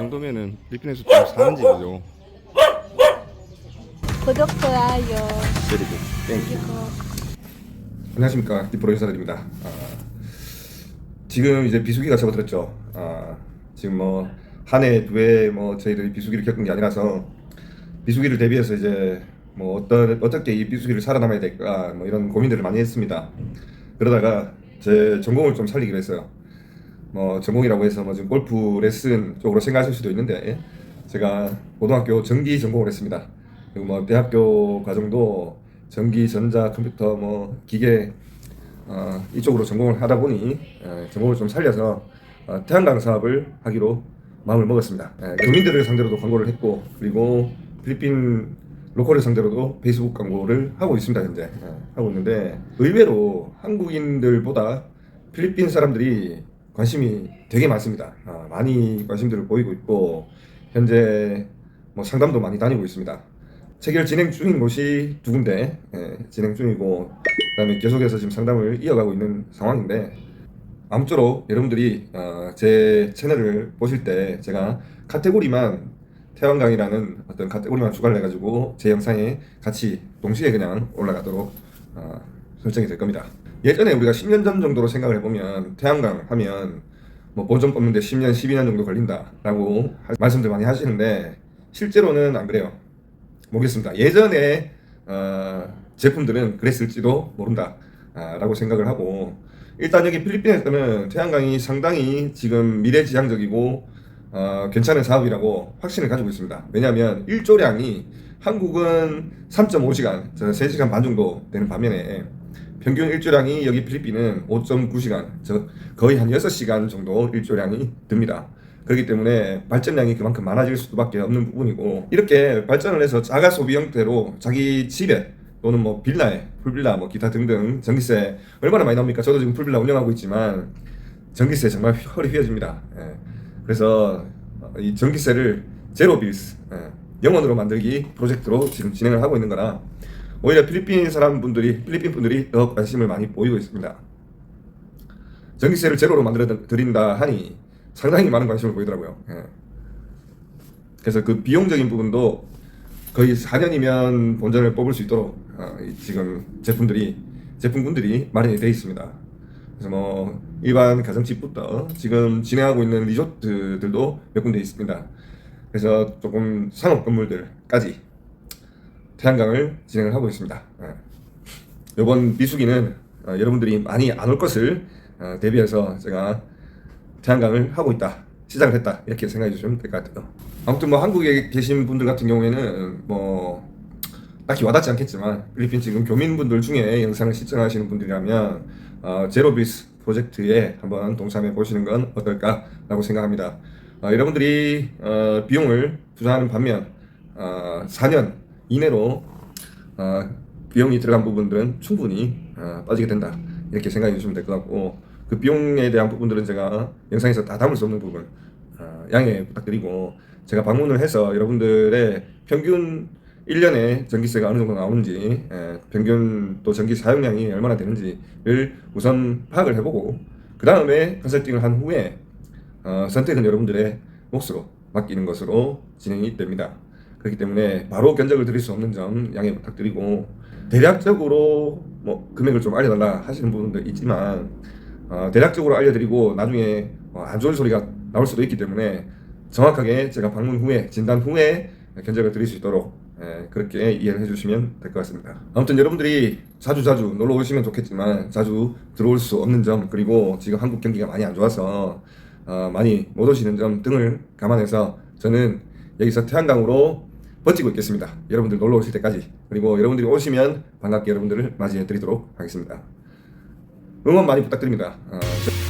정도면은 필리핀에서 좀 사는 집이죠. 구독, 좋아요. 그리고 안녕하십니까 디프로 인사드립니다. 아, 지금 이제 비수기가 접어들었죠. 아, 지금 뭐 한해두해뭐 저희들이 비수기를 겪은 게 아니라서 비수기를 대비해서 이제 뭐 어떤 어떻게 이 비수기를 살아남아야 될까 뭐 이런 고민들을 많이 했습니다. 그러다가 제 전공을 좀 살리기로 했어요. 뭐 전공이라고 해서 뭐 지금 골프 레슨 쪽으로 생각하실 수도 있는데 제가 고등학교 전기 전공을 했습니다. 그리고 뭐 대학교 과정도 전기, 전자, 컴퓨터, 뭐 기계 어, 이쪽으로 전공을 하다 보니 어, 전공을 좀 살려서 어, 태양광 사업을 하기로 마음을 먹었습니다. 예, 교민들을 상대로도 광고를 했고 그리고 필리핀 로컬을 상대로도 페이스북 광고를 하고 있습니다 현재 예, 하고 있는데 의외로 한국인들보다 필리핀 사람들이 관심이 되게 많습니다. 아, 많이 관심들을 보이고 있고 현재 뭐 상담도 많이 다니고 있습니다. 체결 진행 중인 곳이 두 군데 예, 진행 중이고 그다음에 계속해서 지금 상담을 이어가고 있는 상황인데 아무쪼록 여러분들이 어, 제 채널을 보실 때 제가 카테고리만 태왕강이라는 어떤 카테고리만 추가를 해가지고 제 영상에 같이 동시에 그냥 올라가도록 어, 설정이 될 겁니다. 예전에 우리가 10년 전 정도로 생각을 해보면 태양광 하면 뭐 보존 뽑는데 10년, 12년 정도 걸린다라고 하- 말씀들 많이 하시는데 실제로는 안 그래요. 모르겠습니다. 예전에 어, 제품들은 그랬을지도 모른다라고 생각을 하고 일단 여기 필리핀에서는 태양광이 상당히 지금 미래지향적이고 어, 괜찮은 사업이라고 확신을 가지고 있습니다. 왜냐하면 일조량이 한국은 3.5시간, 3시간 반 정도 되는 반면에 평균 일조량이 여기 필리핀은 5.9시간, 저 거의 한 6시간 정도 일조량이 듭니다. 그렇기 때문에 발전량이 그만큼 많아질 수밖에 없는 부분이고 이렇게 발전을 해서 자가 소비 형태로 자기 집에 또는 뭐 빌라에 풀빌라 뭐 기타 등등 전기세 얼마나 많이 나옵니까? 저도 지금 풀빌라 운영하고 있지만 전기세 정말 허리 휘어집니다. 예. 그래서 이 전기세를 제로 빌스 예. 영원으로 만들기 프로젝트로 지금 진행을 하고 있는 거라 오히려 필리핀 사람 분들이 필리핀 분들이 더 관심을 많이 보이고 있습니다. 전기세를 제로로 만들어 드린다 하니 상당히 많은 관심을 보이더라고요. 예. 그래서 그 비용적인 부분도 거의 4년이면 본전을 뽑을 수 있도록 어, 이 지금 제품들이 제품군들이 마련이 되어 있습니다. 그래서 뭐 일반 가정집부터 지금 진행하고 있는 리조트들도 몇 군데 있습니다. 그래서 조금 상업 건물들까지 태양광을 진행을 하고 있습니다. 예. 이번 미수기는 어, 여러분들이 많이 안 올 것을 어, 대비해서 제가 태양광을 하고 있다, 시작을 했다 이렇게 생각해 주시면 될 것 같아요. 아무튼 뭐 한국에 계신 분들 같은 경우에는 뭐 딱히 와닿지 않겠지만 필리핀 지금 교민분들 중에 영상을 시청하시는 분들이라면 어, 제로비스 프로젝트에 한번 동참해 보시는 건 어떨까라고 생각합니다. 어, 여러분들이 어, 비용을 투자하는 반면 어, 4년 이내로 어, 비용이 들어간 부분들은 충분히 어, 빠지게 된다 이렇게 생각해 주시면 될 것 같고 그 비용에 대한 부분들은 제가 영상에서 다 담을 수 없는 부분 어, 양해 부탁드리고 제가 방문을 해서 여러분들의 평균 1년에 전기세가 어느 정도 나오는지 예, 평균 또 전기 사용량이 얼마나 되는지를 우선 파악을 해보고 그 다음에 컨설팅을 한 후에 어, 선택은 여러분들의 몫으로 맡기는 것으로 진행이 됩니다. 그렇기 때문에 바로 견적을 드릴 수 없는 점 양해 부탁드리고 대략적으로 뭐 금액을 좀 알려달라 하시는 분도 있지만 어, 대략적으로 알려드리고 나중에 어, 안 좋은 소리가 나올 수도 있기 때문에 정확하게 제가 방문 후에 진단 후에 견적을 드릴 수 있도록 예, 그렇게 이해를 해주시면 될 것 같습니다. 아무튼 여러분들이 자주 자주 놀러 오시면 좋겠지만 자주 들어올 수 없는 점 그리고 지금 한국 경기가 많이 안 좋아서 어, 많이 못 오시는 점 등을 감안해서 저는 여기서 태양광으로 버티고 있겠습니다. 여러분들 놀러 오실 때까지 그리고 여러분들이 오시면 반갑게 여러분들을 맞이해 드리도록 하겠습니다. 응원 많이 부탁드립니다. 어, 저-